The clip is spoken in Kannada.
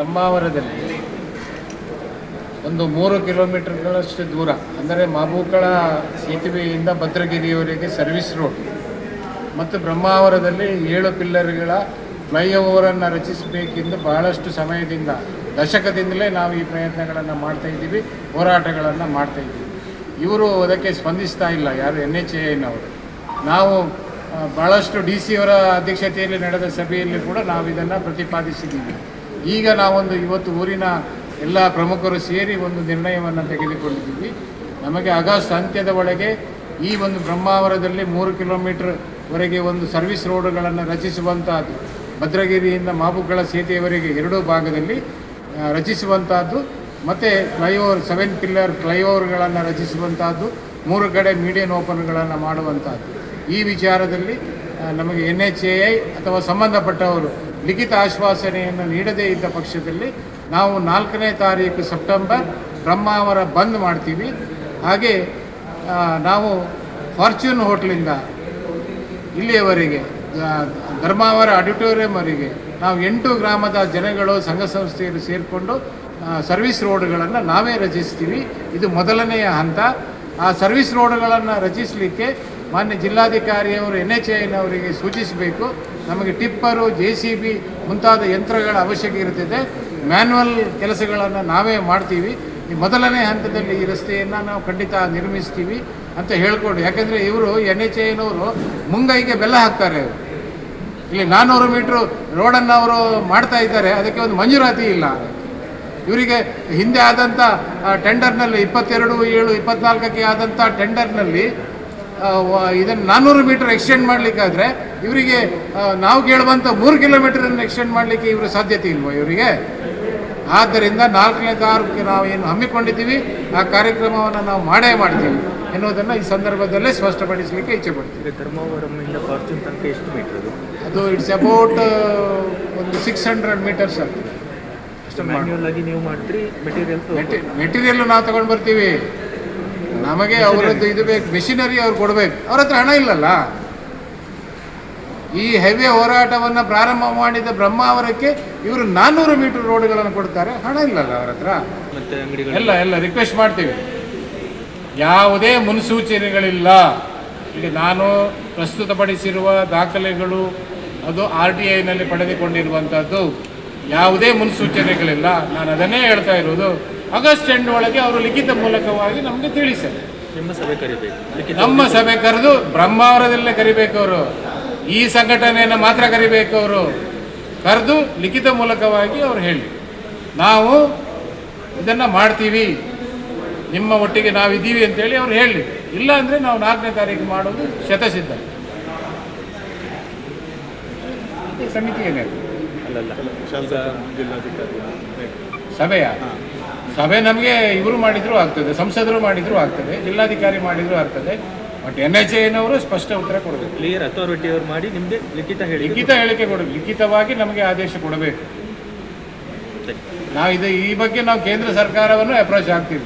ಬ್ರಹ್ಮಾವರದಲ್ಲಿ ಒಂದು ಮೂರು ಕಿಲೋಮೀಟರ್ಗಳಷ್ಟು ದೂರ, ಅಂದರೆ ಮಾಬೂಕಳ ಸೇತುವೆಯಿಂದ ಭದ್ರಗಿರಿಯವರೆಗೆ ಸರ್ವಿಸ್ ರೋಡ್ ಮತ್ತು ಬ್ರಹ್ಮಾವರದಲ್ಲಿ ಏಳು ಪಿಲ್ಲರ್ಗಳ ಫ್ಲೈಓವರನ್ನು ರಚಿಸಬೇಕೆಂದು ಬಹಳಷ್ಟು ಸಮಯದಿಂದ, ದಶಕದಿಂದಲೇ ನಾವು ಈ ಪ್ರಯತ್ನಗಳನ್ನು ಮಾಡ್ತಾ ಇದ್ದೀವಿ, ಹೋರಾಟಗಳನ್ನು ಮಾಡ್ತಾ ಇದ್ದೀವಿ. ಇವರು ಅದಕ್ಕೆ ಸ್ಪಂದಿಸ್ತಾ ಇಲ್ಲ, ಯಾರು ಎನ್ ಎಚ್ ಎನವರು ನಾವು ಬಹಳಷ್ಟು ಡಿ ಸಿ ಅವರ ಅಧ್ಯಕ್ಷತೆಯಲ್ಲಿ ನಡೆದ ಸಭೆಯಲ್ಲಿ ಕೂಡ ನಾವು ಇದನ್ನು ಪ್ರತಿಪಾದಿಸಿದ್ದೀವಿ. ಈಗ ನಾವೊಂದು ಇವತ್ತು ಊರಿನ ಎಲ್ಲ ಪ್ರಮುಖರು ಸೇರಿ ಒಂದು ನಿರ್ಣಯವನ್ನು ತೆಗೆದುಕೊಂಡಿದ್ದೀವಿ. ನಮಗೆ ಆಗಸ್ಟ್ ಅಂತ್ಯದ ಒಳಗೆ ಈ ಒಂದು ಬ್ರಹ್ಮಾವರದಲ್ಲಿ ಮೂರು ಕಿಲೋಮೀಟರ್ವರೆಗೆ ಒಂದು ಸರ್ವಿಸ್ ರೋಡ್ಗಳನ್ನು ರಚಿಸುವಂತಹದ್ದು ಭದ್ರಗಿರಿಯಿಂದ ಮಾಬುಗಳ ಸೇತುವೆವರೆಗೆ ಎರಡೂ ಭಾಗದಲ್ಲಿ ರಚಿಸುವಂತಹದ್ದು ಮತ್ತು ಫ್ಲೈಓವರ್, ಸೆವೆನ್ ಪಿಲ್ಲರ್ ಫ್ಲೈಓವರ್ಗಳನ್ನು ರಚಿಸುವಂತಹದ್ದು ಮೂರು ಕಡೆ ಮೀಡಿಯನ್ ಓಪನ್ಗಳನ್ನು ಮಾಡುವಂತಹದ್ದು ಈ ವಿಚಾರದಲ್ಲಿ ನಮಗೆ ಎನ್ ಎಚ್ ಎ ಐ ಅಥವಾ ಸಂಬಂಧಪಟ್ಟವರು ಲಿಖಿತ ಆಶ್ವಾಸನೆಯನ್ನು ನೀಡದೇ ಇದ್ದ ಪಕ್ಷದಲ್ಲಿ ನಾವು ನಾಲ್ಕನೇ ತಾರೀಕು ಸೆಪ್ಟೆಂಬರ್ ಬ್ರಹ್ಮಾವರ ಬಂದ್ ಮಾಡ್ತೀವಿ. ಹಾಗೆ ನಾವು ಫಾರ್ಚ್ಯೂನ್ ಹೋಟ್ಲಿಂದ ಇಲ್ಲಿಯವರೆಗೆ ಧರ್ಮಾವರ ಆಡಿಟೋರಿಯಂವರೆಗೆ ನಾವು ಎಂಟು ಗ್ರಾಮದ ಜನಗಳು, ಸಂಘ ಸಂಸ್ಥೆಯಲ್ಲಿ ಸೇರಿಕೊಂಡು ಸರ್ವಿಸ್ ರೋಡ್ಗಳನ್ನು ನಾವೇ ರಚಿಸ್ತೀವಿ. ಇದು ಮೊದಲನೆಯ ಹಂತ. ಆ ಸರ್ವಿಸ್ ರೋಡ್ಗಳನ್ನು ರಚಿಸಲಿಕ್ಕೆ ಮಾನ್ಯ ಜಿಲ್ಲಾಧಿಕಾರಿಯವರು, ಎನ್ ಎಚ್ ಐನವರಿಗೆ ಸೂಚಿಸಬೇಕು. ನಮಗೆ ಟಿಪ್ಪರು, ಜೆ ಸಿ ಬಿ ಮುಂತಾದ ಯಂತ್ರಗಳ ಅವಶ್ಯಕ ಇರುತ್ತದೆ. ಮ್ಯಾನ್ಯಲ್ ಕೆಲಸಗಳನ್ನು ನಾವೇ ಮಾಡ್ತೀವಿ. ಈ ಮೊದಲನೇ ಹಂತದಲ್ಲಿ ಈ ರಸ್ತೆಯನ್ನು ನಾವು ಖಂಡಿತ ನಿರ್ಮಿಸ್ತೀವಿ ಅಂತ ಹೇಳ್ಕೊಂಡು, ಯಾಕೆಂದರೆ ಇವರು ಎನ್ ಎಚ್ ಎನವರು ಮುಂಗೈಗೆ ಬೆಲ್ಲ ಹಾಕ್ತಾರೆ. ಇಲ್ಲಿ ನಾನ್ನೂರು ಮೀಟ್ರು ರೋಡನ್ನು ಅವರು ಮಾಡ್ತಾ ಇದ್ದಾರೆ, ಅದಕ್ಕೆ ಒಂದು ಮಂಜೂರಾತಿ ಇಲ್ಲ. ಇವರಿಗೆ ಹಿಂದೆ ಆದಂಥ ಟೆಂಡರ್ನಲ್ಲಿ ಇಪ್ಪತ್ತೆರಡು, ಏಳು, ಇಪ್ಪತ್ನಾಲ್ಕಕ್ಕೆ ಆದಂಥ ಟೆಂಡರ್ನಲ್ಲಿ ಇದನ್ನು ನಾನ್ನೂರು ಮೀಟ್ರ್ ಎಕ್ಸ್ಟೆಂಡ್ ಮಾಡಲಿಕ್ಕಾದ್ರೆ ಇವರಿಗೆ ನಾವು ಕೇಳುವಂಥ ಮೂರು ಕಿಲೋಮೀಟರನ್ನು ಎಕ್ಸ್ಟೆಂಡ್ ಮಾಡಲಿಕ್ಕೆ ಇವರು ಸಾಧ್ಯತೆ ಇಲ್ವಾ ಇವರಿಗೆ? ಆದ್ದರಿಂದ ನಾಲ್ಕನೇ ತಾರೀಕು ನಾವು ಏನು ಹಮ್ಮಿಕೊಂಡಿದ್ದೀವಿ ಆ ಕಾರ್ಯಕ್ರಮವನ್ನು ನಾವು ಮಾಡೇ ಮಾಡ್ತೀವಿ ಎನ್ನುವುದನ್ನು ಈ ಸಂದರ್ಭದಲ್ಲೇ ಸ್ಪಷ್ಟಪಡಿಸಲಿಕ್ಕೆ ಇಚ್ಛೆ ಪಡ್ತೀವಿ ಧರ್ಮವರಮಿಂದ ಫಾರ್ಚೂನ್ ತನಕ ಎಷ್ಟು ಮೀಟರ್ ಅದು? ಅದು ಇಟ್ಸ್ ಅಬೌಟ್ ಒಂದು ಸಿಕ್ಸ್ ಹಂಡ್ರೆಡ್ ಮೀಟರ್ಸ್ ಆಗ್ತದೆ. ನೀವು ಮೆಟೀರಿಯಲ್ ನಾವು ತಗೊಂಡು ಬರ್ತೀವಿ. ನಮಗೆ ಅವರದ್ದು ಇದು ಬೇಕು ಮೆಷಿನರಿ ಅವ್ರು ಕೊಡಬೇಕು. ಅವ್ರ ಹತ್ರ ಹಣ ಇಲ್ಲಲ್ಲ? ಈ ಹೆವಿ ಹೋರಾಟವನ್ನು ಪ್ರಾರಂಭ ಮಾಡಿದ ಬ್ರಹ್ಮಾವರಕ್ಕೆ ಇವರು ನಾನ್ನೂರು ಮೀಟರ್ ರೋಡ್ಗಳನ್ನು ಕೊಡ್ತಾರೆ. ಹಣ ಇಲ್ಲಲ್ಲ ಅವರ ಹತ್ರ? ಎಲ್ಲ ಎಲ್ಲ ರಿಕ್ವೆಸ್ಟ್ ಮಾಡ್ತೀವಿ. ಯಾವುದೇ ಮುನ್ಸೂಚನೆಗಳಿಲ್ಲ. ಈಗ ನಾನು ಪ್ರಸ್ತುತಪಡಿಸಿರುವ ದಾಖಲೆಗಳು ಅದು ಆರ್ ಟಿ ಐನಲ್ಲಿ ಪಡೆದುಕೊಂಡಿರುವಂಥದ್ದು ಯಾವುದೇ ಮುನ್ಸೂಚನೆಗಳಿಲ್ಲ. ನಾನು ಅದನ್ನೇ ಹೇಳ್ತಾ ಇರೋದು. ಆಗಸ್ಟ್ ಎಂಡ್ ಒಳಗೆ ಅವರು ಲಿಖಿತ ಮೂಲಕವಾಗಿ ನಮಗೆ ತಿಳಿಸಲಿ. ನಿಮ್ಮ ಸಭೆ ಕರಿಬೇಕು. ನಮ್ಮ ಸಭೆ ಕರೆದು ಬ್ರಹ್ಮಾವರದಲ್ಲೇ ಕರಿಬೇಕು ಅವರು. ಈ ಸಂಘಟನೆಯನ್ನು ಮಾತ್ರ ಕರಿಬೇಕು ಅವರು. ಕರೆದು ಲಿಖಿತ ಮೂಲಕವಾಗಿ ಅವ್ರು ಹೇಳಿ. ನಾವು ಇದನ್ನು ಮಾಡ್ತೀವಿ. ನಿಮ್ಮ ಒಟ್ಟಿಗೆ ನಾವಿದ್ದೀವಿ ಅಂತೇಳಿ ಅವ್ರು ಹೇಳಿ. ಇಲ್ಲ ಅಂದರೆ ನಾವು ನಾಲ್ಕನೇ ತಾರೀಕು ಮಾಡೋದು ಶತಸಿದ್ಧ. ಈ ಸಮಿತಿ ಸಭೆಯ? ಸಭೆ ನಮಗೆ ಇವರು ಮಾಡಿದ್ರು ಆಗ್ತದೆ. ಸಂಸದರು ಮಾಡಿದ್ರು ಆಗ್ತದೆ. ಜಿಲ್ಲಾಧಿಕಾರಿ ಮಾಡಿದ್ರು ಆಗ್ತದೆ. ಬಟ್ ಎನ್ ಎಚ್ ಎನವರು ಸ್ಪಷ್ಟ ಉತ್ತರ ಕೊಡಬೇಕು. ಕ್ಲಿಯರ್ ಅಥಾರಿಟಿ ಅವ್ರು ಮಾಡಿ ನಿಮ್ಗೆ ಲಿಖಿತ ಹೇಳಿ ಲಿಖಿತ ಹೇಳಿಕೆ ಕೊಡಬೇಕು. ಲಿಖಿತವಾಗಿ ನಮಗೆ ಆದೇಶ ಕೊಡಬೇಕು. ನಾವು ಇದು ಈ ಬಗ್ಗೆ ನಾವು ಕೇಂದ್ರ ಸರ್ಕಾರವನ್ನು ಅಪ್ರೋಚ್ ಆಗ್ತೀವಿ.